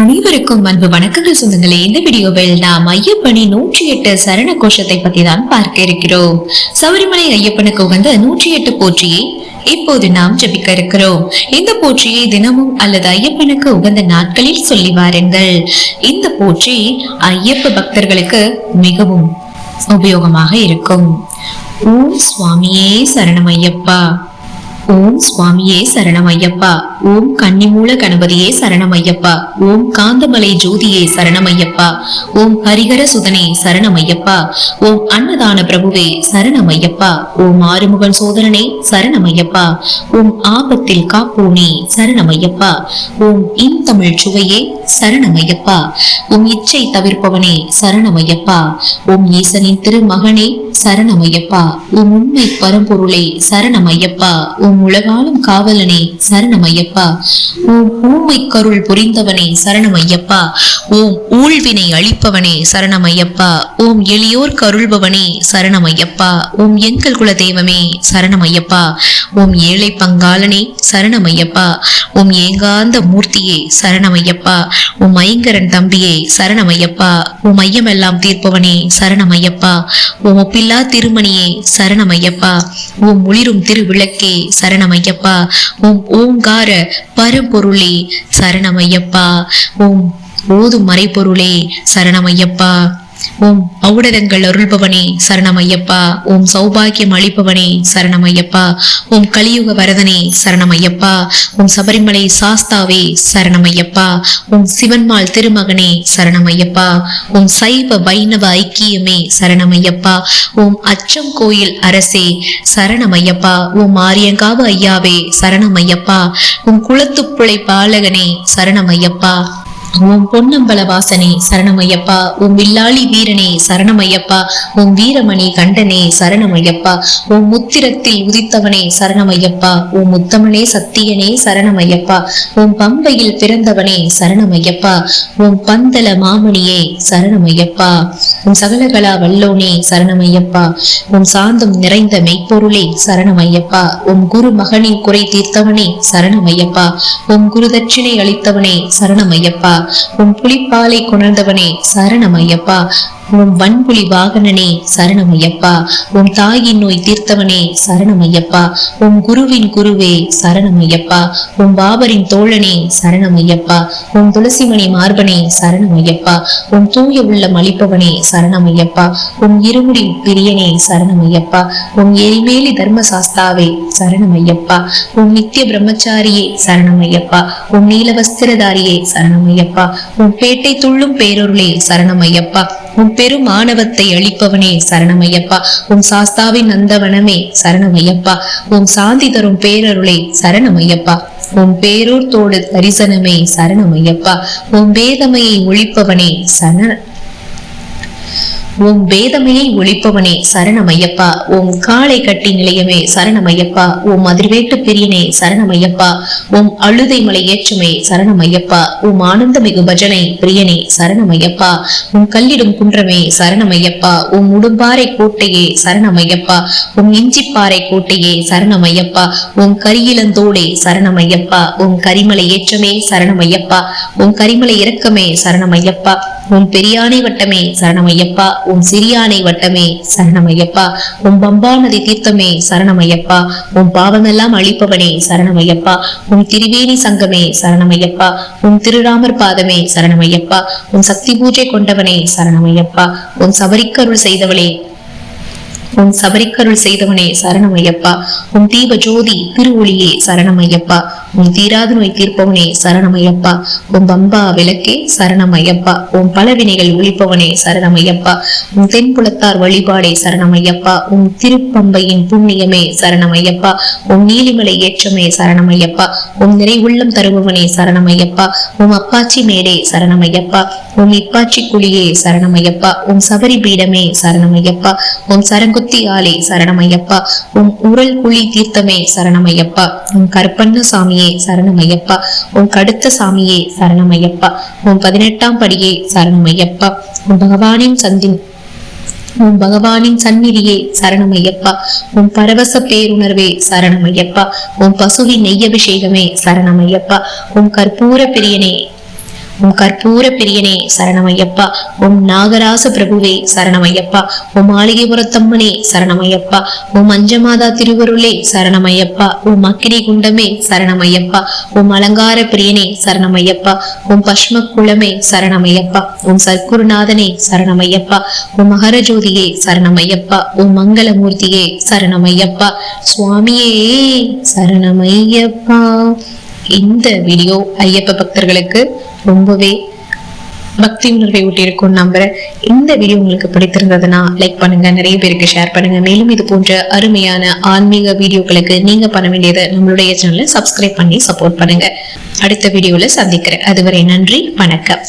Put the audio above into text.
அனைவருக்கும் அன்பு வணக்கங்கள் சொந்தங்களே. இந்த வீடியோவில் நாம் ஐயப்பனி நூற்றி எட்டு சரண கோஷத்தை பத்தி தான் பார்க்க இருக்கிறோம். சபரிமலை ஐயப்பனுக்கு உகந்த நூற்றி எட்டு போற்றியை இப்போது நாம் ஜபிக்க இருக்கிறோம். இந்த போற்றியை தினமும் அல்லது ஐயப்பனுக்கு உகந்த நாட்களில் சொல்லி வாருங்கள். இந்த போற்றி ஐயப்ப பக்தர்களுக்கு மிகவும் உபயோகமாக இருக்கும். ஓம் சுவாமியே சரணம் ஐயப்பா. ஓம் சுவாமியே சரணம் ஐயப்பா ஓம் கன்னிமூல கணபதியே சரணமையப்பா ஓம் காந்தமலை ஜோதியே சரணமையப்பா ஓம் ஹரிகர சுதனே சரணம் ஐயப்பா ஓம் அன்னதான பிரபுவே சரணமையப்பா ஓம் ஆறுமுகன் சோதரனே சரணமையப்பா ஓம் ஆபத்தில் காப்போனே சரணம் ஐயப்பா ஓம் இன் தமிழ் சுவையே சரணமையப்பா உம் ஓம் இச்சை தவிர்ப்பவனே சரணமையப்பா ஓம் ஈசனின் திருமகனே சரணமையப்பா உம் ஓம் உண்மை பரம்பொருளே சரணம் ஐயப்பா ஓம் உலகாலும் காவலனே சரணம் ஐயப்பா ஓம் ஊமை கருள் புரிந்தவனே சரணம் ஐயப்பா ஓம் ஊழ்வினை அழிப்பவனே சரணம் ஐயப்பா ஓம் எளியோர் கருள்பவனே சரணம் ஐயப்பா ஓம் எங்கள் குல தெய்வமே சரணம் ஐயப்பா ஓம் ஏழை பங்காளனே சரணம் ஐயப்பா ஓம் ஏங்காந்த மூர்த்தியே சரணம் ஐயப்பா ஓம் ஐங்கரன் தம்பியே சரணம் ஐயப்பா ஓம் ஐயமெல்லாம் தீர்ப்பவனே சரணம் ஐயப்பா ஓம் ஒப்பில்லா திருமணியே சரணம் ஐயப்பா ஓம் ஒளிரும் திருவிளக்கே சரணம் ஐயப்பா ஓம் ஓங்கார பரம்பொருளே சரணம் ஐயப்பா ஓம் ஓதும் மறைப்பொருளே சரணம் ஐயப்பா ஓம். அவுடதங்கள் அருள்பவனே சரணம் ஐயப்பா ஓம் சௌபாகியம் அளிப்பவனே சரணம் ஐயப்பா ஓம் கலியுக வரதனே சரணம் ஐயப்பா ஓம் சபரிமலை சாஸ்தாவே சரணம் ஐயப்பா ஓம் சிவன்மாள் திருமகனே சரணம் ஐயப்பா ஓம் சைவ வைணவ ஐக்கியமே சரணம் ஐயப்பா ஓம் அச்சம் கோயில் அரசே சரணம் ஐயப்பா ஓம் ஆரியங்காவு ஐயாவே சரணம் ஐயப்பா ஓம் குளத்துப்புழை பாலகனே சரணம் ஐயப்பா உன் பொன்னம்பல வாசனே சரணமையப்பா. உன் வில்லாளி வீரனே சரணமையப்பா. உன் வீரமணி கண்டனே சரணமையப்பா. உன் முத்திரத்தில் உதித்தவனே சரணமையப்பா. உன் முத்தமனே சத்தியனே சரணமையப்பா. உன் பம்பையில் பிறந்தவனே சரணமையப்பா. உன் பந்தல மாமணியே சரணமையப்பா. உம் சகலகலா வல்லோனே சரணமையப்பா உம் சாந்தம் நிறைந்த மெய்ப்பொருளே சரணமையப்பா உம் குரு மகனின் குறை தீர்த்தவனே சரணமையப்பா உம் குரு தட்சிணை அளித்தவனே சரணமையப்பா உம் புலிப்பாலை கொணர்ந்தவனே சரணமையப்பா உன் வன்புலி வாகனனே சரணமையப்பா உன் தாயின் நோய் தீர்த்தவனே சரணமையப்பா உன் குருவின் குருவே சரணமையப்பா உன் பாபரின் தோழனே சரணமையப்பா உன் துளசிமணி மார்பனே சரணமையப்பா உன் தூய உள்ளம் அளிப்பவனே சரணமையப்பா உன் இருமுடி பிரியனே சரணமையப்பா உன் எரிமேலி தர்மசாஸ்தாவே சரணமையப்பா உன் நித்திய பிரம்மச்சாரியே சரணமையப்பா உன் நீல வஸ்திரதாரியே சரணம் உன் பேட்டை துள்ளும் பேரொருளே சரணமையப்பா உன் பெரும் மாணவத்தை அளிப்பவனே சரணமையப்பா உன் சாஸ்தாவின் நந்தவனமே சரணமையப்பா உன் சாந்தி தரும் பேரருளே சரணமையப்பா உன் பேரூர் தோடு தரிசனமே சரணமையப்பா உன் வேதமையை ஒழிப்பவனே சரண ஓம் வேதமையை ஒழிப்பவனே சரணமையப்பா ஓம் காளை கட்டி நிலையமே சரணமையப்பா ஓம் அதிர்வேட்டு பிரியனே சரணமையப்பா ஓம் அழுதை மலை ஏற்றுமே சரணமையப்பா ஓம் ஆனந்தமிகு பஜனை பிரியனே சரணமையப்பா உம் கல்லிடும் குன்றமே சரணமையப்பா உம் உடும்பாறை கோட்டையே சரணமையப்பா உம் இஞ்சிப்பாறை கோட்டையே சரணமையப்பா உம் கரியிலந்தோடே சரணமையப்பா உம் கரிமலை ஏற்றமே சரணமையப்பா உம் கரிமலை இறக்கமே சரணமையப்பா உம் பெரியானை வட்டமே சரணமையப்பா உம் சிறியானை வட்டமே சரணமையப்பா உம் பம்பா நதி தீர்த்தமே சரணமையப்பா உம் பாவமெல்லாம் அழிப்பவனே சரணமையப்பா உம் திரிவேணி சங்கமே சரணமையப்பா உம் திருராமர் பாதமே சரணமையப்பா உன் சக்தி பூஜை கொண்டவனே சரணமையப்பா உன் சபரிக்கருள் செய்தவளே உன் சபரிக்கருள் செய்தவனே சரணமையப்பா உன் தீப ஜோதி திருவொளியே சரணமையப்பா உன் தீராது நோய் தீர்ப்பவனே சரணமையப்பா உன் பம்பா விளக்கே சரணமையப்பா உன் பலவினைகள் ஒழிப்பவனே சரணமையப்பா உன் தென்புலத்தார் வழிபாடே சரணமையப்பா உன் திருப்பம்பையின் புண்ணியமே சரணமையப்பா உன் நீலிமலை ஏற்றமே சரணமையப்பா உன் நிறைவுள்ளம் தருபவனே சரணமையப்பா உன் அப்பாச்சி மேடே சரணமையப்பா உன் இப்பாச்சி குழியே சரணமையப்பா உன் சபரி பீடமே சரணமையப்பா உன் சரங்கு மூர்த்தியாலே சரணமையப்பா. உன் உரல் குழி தீர்த்தமே சரணமையப்பா. உன் கருப்பண்ண சாமியே சரணமையப்பா. உன் கடுத்த சாமியே சரணமையப்பா. உன் பதினெட்டாம் படியே சரணமையப்பா. உன் பகவானின் சந்தின் உன் பகவானின் சந்நிதியே சரணமையப்பா. உன் பரவச பேருணர்வே சரணமையப்பா. உன் பசுவின் நெய்யபிஷேகமே சரணமையப்பா. உன் கற்பூர பிரியனே உம் கற்பூர பிரியனே சரணமையப்பா. உம் நாகராச பிரபுவே சரணமையப்பா. உம் மாளிகைபுரத்தம்மனே சரணமையப்பா. உம் அஞ்சமாதா திருவருளே சரணமையப்பா. உம் அக்கிரி குண்டமே சரணமையப்பா. உம் அலங்கார பிரியனே சரணமையப்பா. உம் பஷ்ம குளமே சரணமையப்பா. உம் சர்க்குருநாதனே சரணமையப்பா. ஓம் மகரஜோதியே சரணமையப்பா. உம் மங்களமூர்த்தியே சரணமையப்பா. சுவாமியே சரணமையப்பா. இந்த வீடியோ ஐயப்ப பக்தர்களுக்கு ரொம்பவே பக்தி உணர்வை ஊட்டியிருக்கும் நம்புறேன் இந்த வீடியோ உங்களுக்கு பிடித்திருந்ததுன்னா லைக் பண்ணுங்க நிறைய பேருக்கு ஷேர் பண்ணுங்க. மேலும் இது போன்ற அருமையான ஆன்மீக வீடியோக்களுக்கு நீங்க பண்ண வேண்டியதை நம்மளுடைய சேனலை சப்ஸ்கிரைப் பண்ணி சப்போர்ட் பண்ணுங்க. அடுத்த வீடியோல சந்திக்கிறேன். அதுவரை நன்றி வணக்கம்.